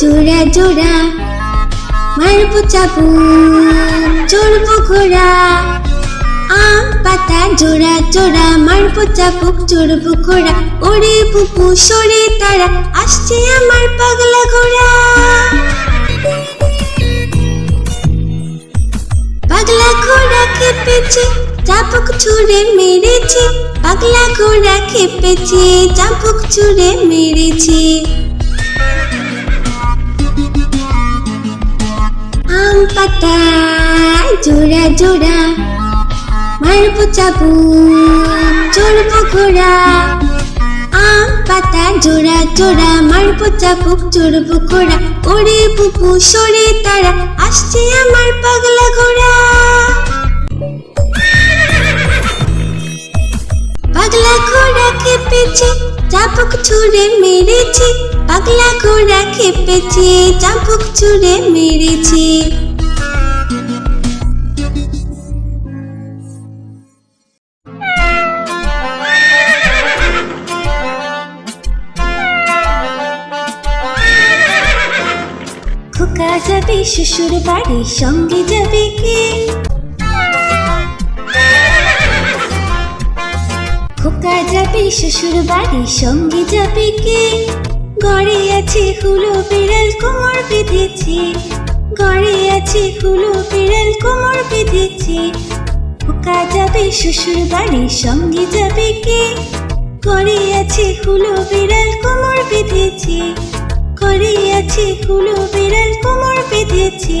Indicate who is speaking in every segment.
Speaker 1: জোড়া জোড়া, মারবো চাপু চড়বো ঘোড়া। আম পাতা জোড়া জোড়া, মারবো চাপুক চড়বো ঘোড়া। ওরে পুপু সরে তারা, আসছে আমার পাগলা ঘোড়া। পাগলা ঘোড়া খেপেছে চাপুক ছুঁড়ে মেরেছে। পাগলা ঘোড়া খেপেছে চাপুক ছুঁড়ে মেরেছে। আম পাতা জোড়া জোড়া, মারবো চাবু, চড়বো ঘোড়া। আম পাতা জোড়া জোড়া, মারবো চাবুক চড়বো ঘোড়া। ওরে পুপু সরে তারা, আসছে আমার পাগলা ঘোড়া। পাগলা ঘোড়া খেপেছে চাপুক ছুঁড়ে মেরেছে। পাগলা ঘোড়া খেপেছে চাপুক ছুঁড়ে মেরেছে। খোকা যাবে, শ্বশুর বাড়ি সঙ্গে যাবে কে? খোকা যাবে, শ্বশুর বাড়ি সঙ্গে যাবে কে? ঘরে আছে হুলো বিড়াল কোমর বেঁধেছে। ঘরে আছে হুলো বিড়াল কোমর বেঁধেছে। পোকা যাবে, শ্বশুর বাড়ির সঙ্গে যাবে কে? ঘরে আছে হুলো বিড়াল কোমর বেঁধেছে। ঘরে আছে হুলো বিড়াল কোমর বেঁধেছে।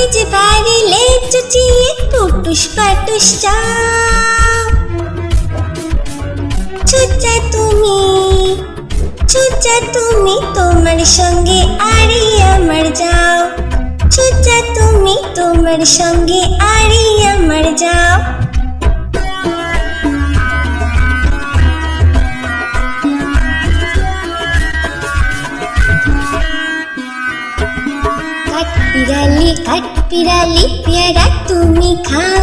Speaker 1: তবে যে বাড়িলে চুচিয়ে পুটুস পাটুস চাও চুচা তুমি চুচা তুমি তোমার সঙ্গে আরি আমার যাও। চুচা তুমি তোমার সঙ্গে আরি আমার যাও। কাঠ বিড়ালি কাঠ বিড়ালি পেয়ারা তুমি খাও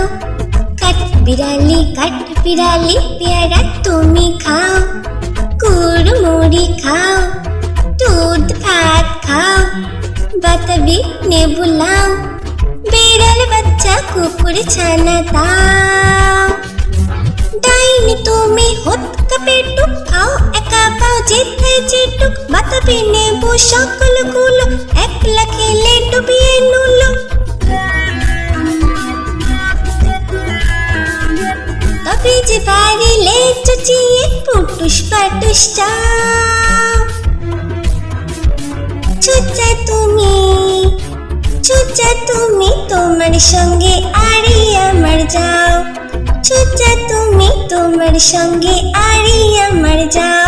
Speaker 1: কাঠ বিড়ালি কাঠ বিড়ালি পেয়ারা তুমি খাও কুড়মুড়ি খাও দুধ ভাত খাও বাতাবি নেবু লাও বিড়াল বাচ্চা কুকুর ছানা দাও ডাইনি তুমি হত কাপেটুক খাও পাও যেথায় যেটুক বাতাবি নেবু সকলগুলো, একলা খেলে ডুবিয়ে নুলো। তবে যে পারিলে চুচিয়ে পুটুস পাটুস চাও। চুচা তুমি চুচা তুমি তোমার সঙ্গে আরি আমার যাও। চুচা তুমি তোমার সঙ্গে আরি আমার যাও।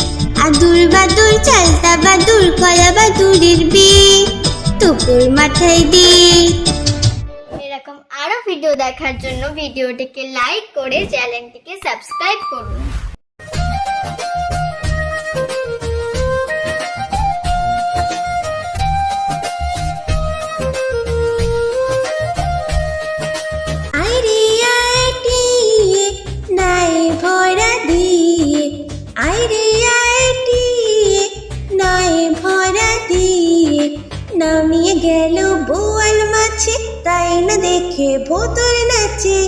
Speaker 1: আদুর বাদুর, চালতা বাদুর, কলা বাদুরের বি টুকুর মাথায় দি
Speaker 2: এরকম আরও ভিডিও দেখার জন্য ভিডিওটিকে লাইক করে চ্যানেলটিকে সাবস্ক্রাইব করুন।
Speaker 1: নামিয়ে গেল বোয়াল মাছে, তাই না দেখে ভোতর নাচে।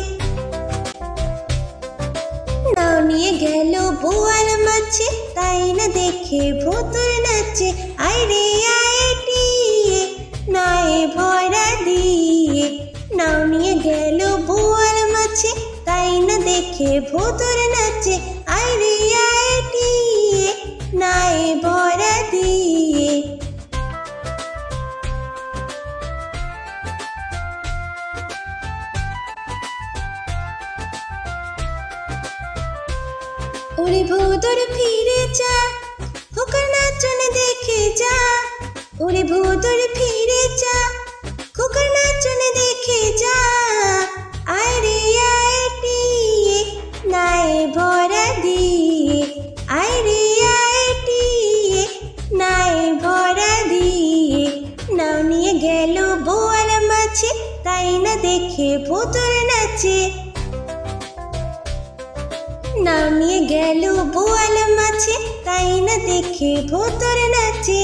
Speaker 1: নামিয়ে গেল বোয়াল মাছে, তাই না দেখে ভোতর নাচে। আইরে আইটিয়ে নাই ভরা দিয়ে। নাও নিয়ে গেল বোয়াল মাছে, তাই না দেখে ভোতর নাচে। ভোদর ফিরে যা খোকার নাচন দেখে যা। আয় রে নাই ভরা দিয়ে। আয় রে নাই ভরা দিয়ে। নাও নিয়ে গেল বোয়াল মাছে, তাই না দেখে ভোতর নাচে। নামিয়ে গেল বোয়াল মাছে, তাই না দেখে ভোতর নাচে।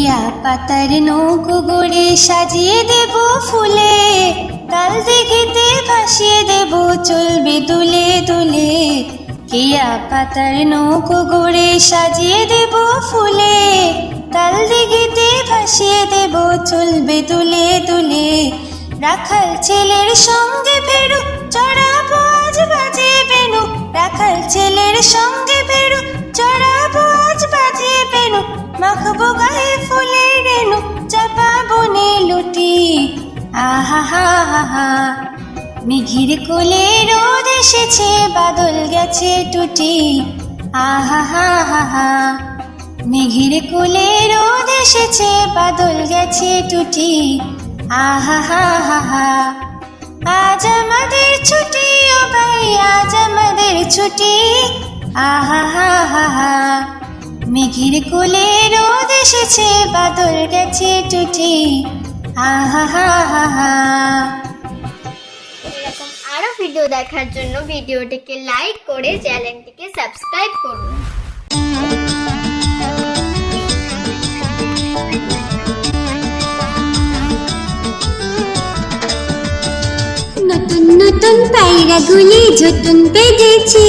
Speaker 1: কিয়া পাতার নৌকো গড়ে সাজিয়ে দেব ফুলে। তাল দেখিতে ভাসিয়ে দেব, চলবে দুলে দুলে। কিয়া পাতার নৌকো গড়ে সাজিয়ে দেব ফুলে। তাল দিঘিতে ভাসিয়ে দেব, চলবে দুলে দুলে। রাখাল ছেলের সঙ্গে ফেরু, চড়াবো আজ বাজে বেনু। রাখাল ছেলের সঙ্গে ফেরু, চড়াবো আজ বাজে বেনু। মাখবো গায়ে ফুলের রেণু চাপা বনে লুটি। আহা, হা হা মেঘের কোলে রোদ এসেছে, বাদল গেছে টুটি। আহা, হা হা মেঘের কোলে রোদ এসেছে, বাদল গেছে টুটি। আহা হা হা। আজ আমাদের ছুটি, ও ভাই, আজ আমাদের ছুটি। আহা, হা হা হা। মেঘের কোলে রোদ এসেছে বাদল গেছে টুটি আহা হা হা হা।
Speaker 2: এরকম আরও ভিডিও দেখার জন্য ভিডিওটিকে লাইক করে চ্যানেলটিকে সাবস্ক্রাইব করুন।
Speaker 1: নতুন নতুন পায়রাগুলি যতন বেঁধেছে।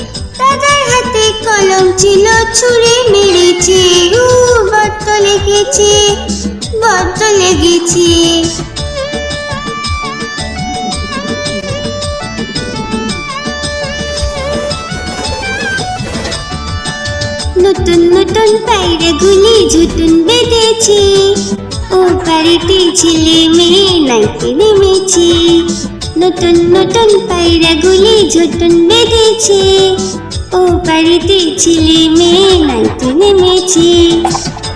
Speaker 1: দাদার হাতে কলম ছিল ছুঁড়ে মেরেছে ও বড্ড লেগেছে বড্ড লেগেছে। নতুন নতুন পায়রাগুলি ঝুটুন বেঁধেছে ও বাড়িতে ছেলে মেয়ে নাইতে নেমেছে। নতুন নতুন পায়রাগুলি ঝুটুন বেঁধেছে ও বাড়িতে ছেলে মেয়ে নাইতে নেমেছে।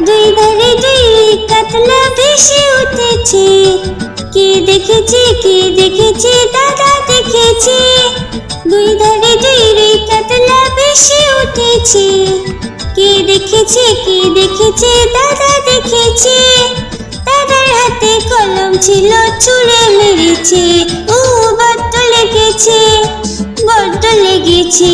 Speaker 1: দুই ধারে দুই কাতলা ভেসে উঠেছে। কে দেখেছে কে দেখেছে, দাদা দেখেছে। দুই ধারে দুই রে কাতলা ভেসে উঠেছে। কে দেখেছে কে দেখেছে, দাদা দেখেছে। দাদার হাতে কলম ছিল ছুঁড়ে মেরেছে। ও বড্ড লেগেছে বড্ড লেগেছে।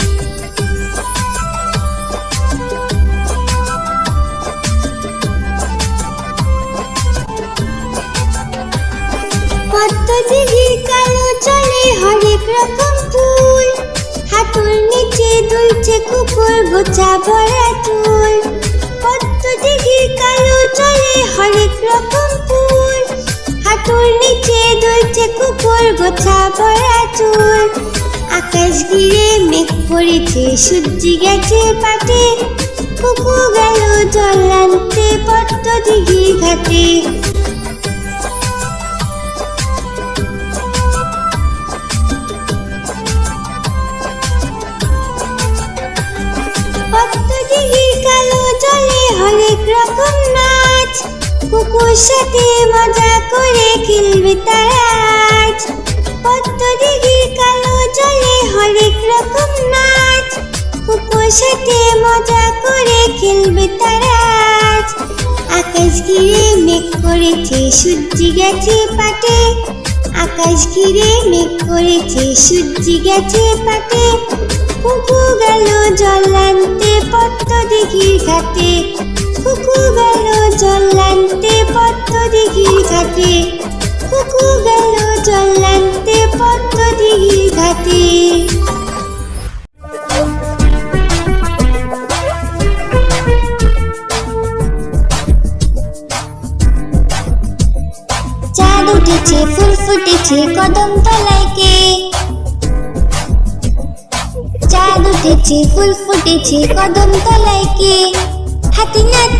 Speaker 1: হাঁটুর নিচে দুলছে কুকুর গোছা ভরা চুল। পদ্ম দিঘির কালো চলে হরেক রকম ফুল। হাঁটুর নিচে দুলছে কুকুর গোছা ভরা চুল। আকাশ ঘিরে মেঘ পড়েছে সূর্যি গেছে পাটে কুকু গেল জল আনতে, পদ্ম দিঘির ঘাটে। কুকুর সাথে মজা করে খেলবে তারা আজ। পদ্মদিঘির কালো জলে হরেক রকম নাচ। কুকুর সাথে মজা করে খেলবে তারা আজ। আকাশ ঘিরে মেঘ করেছে সূর্যি গেছে পাটে। আকাশ ঘিরে মেঘ করেছে সূর্যি গেছে পাটে। কুকু গেল জল আনতে পদ্ম দিঘির ঘাটে। কুকু গেল জল আনতে পদ্ম দিঘির ঘাটে। কুকু গেল জল আনতে পদ্ম দিঘির ঘাটে। চাঁদ উঠেছে, ফুল ফুটেছে কদম তলায় কে। চাঁদ উঠেছে, ফুল ফুটেছে কদম তলায় কে।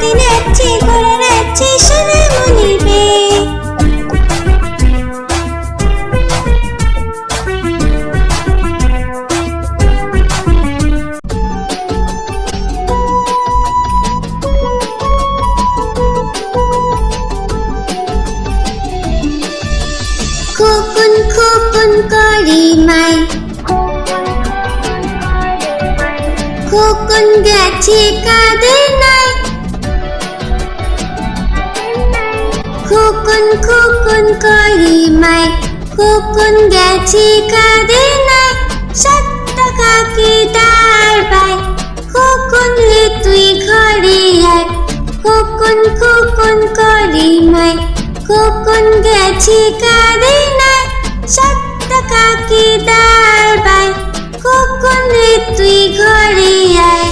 Speaker 1: হাতে নাচছে ঘোড়া নাচছে সোনা মনির বে খোকন গেছে কাদের নাই খোকন খোকন করি মাই। খোকন গেছে কাদের নাই সাত টাকাকে দাঁড় বাই খোকন রে তুই ঘরে আয়। খোকন খোকন করি মাই। খোকন গেছে কাদের নাই সাত টাকাকে দাঁড় বাই খোকন রে তুই ঘরে আয়।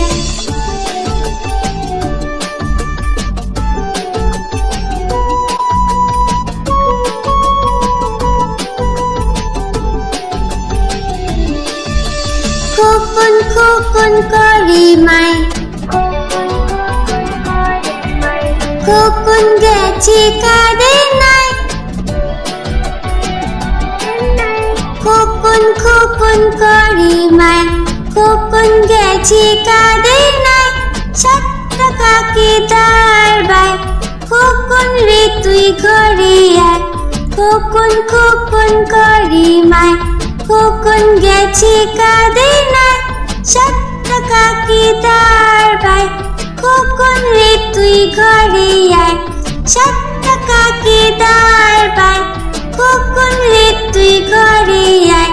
Speaker 1: খোকন করি মাই খোকন গেছে কাদের নাই খোকন খোকন করি মাই খোকন গেছে কাদের নাই সাত টাকাকে দাঁড় বাই খোকন রে তুই ঘরে আয় খোকন খোকন করি মাই খোকন গেছে কাদের নাই সাত দাঁড় বাই খোকন রে তুই ঘরে আয়? সাত কাকি বাই খোকন রে তুই ঘরে আয়?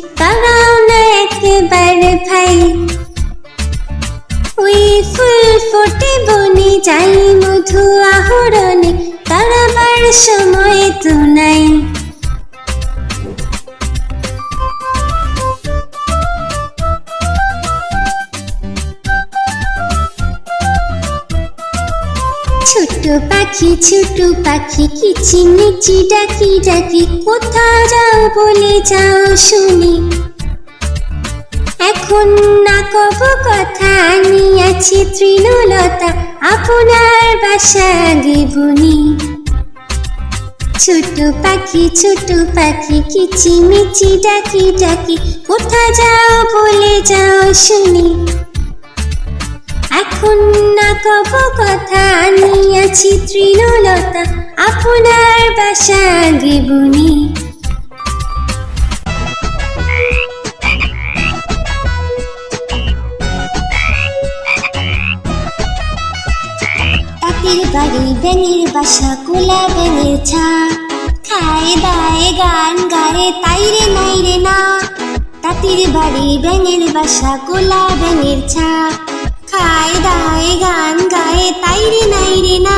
Speaker 1: পাখি কিচিমিচি ডাকি ডাকি কোথা যাও বলে যাও শুনি। এখন না কব কথা আনিয়াছি তৃণলতা, আপনার বাসা আগে বুনি ছোট পাখি ছোট পাখি কিচিমিচি ডাকি ডাকি কোথা যাও বলে যাও শুনি। এখন না কব কথা আনিয়াছি তৃণলতা আপনার বাসা আগে বুনি তাঁতির বাড়ি ব্যাঙের বাসা, কোলা ব্যাঙের ছা। খায় দায় গান গায়ে, তাই রে নাই রে না। তাঁতির বাড়ি ব্যাঙের বাসা, কোলা ব্যাঙের ছা। খায় দায় গান গায়ে, তাই রে নাই রে না।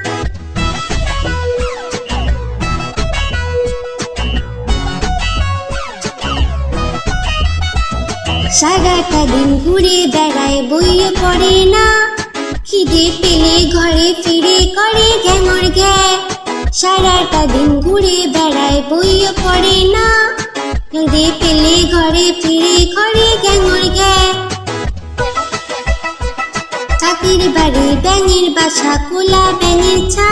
Speaker 1: সারাটা দিন ঘুরে বেড়ায়, বইয়ে পড়ে না। খিদে পেলে ঘরে ফিরে করে ঘ্যাঙর ঘ্যা সারাটা দিন ঘুরে বেড়ায়, বইয়ে পড়ে না। খিদে পেলে ঘরে ফিরে করে ঘ্যাঙর ঘ্যা চাকির বাড়ি ব্যাঙের বাসা, কোলা ব্যাঙের ছা।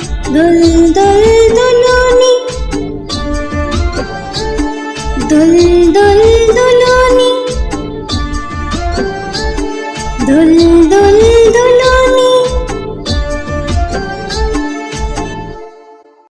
Speaker 1: দোল দোল দোলনি। দোল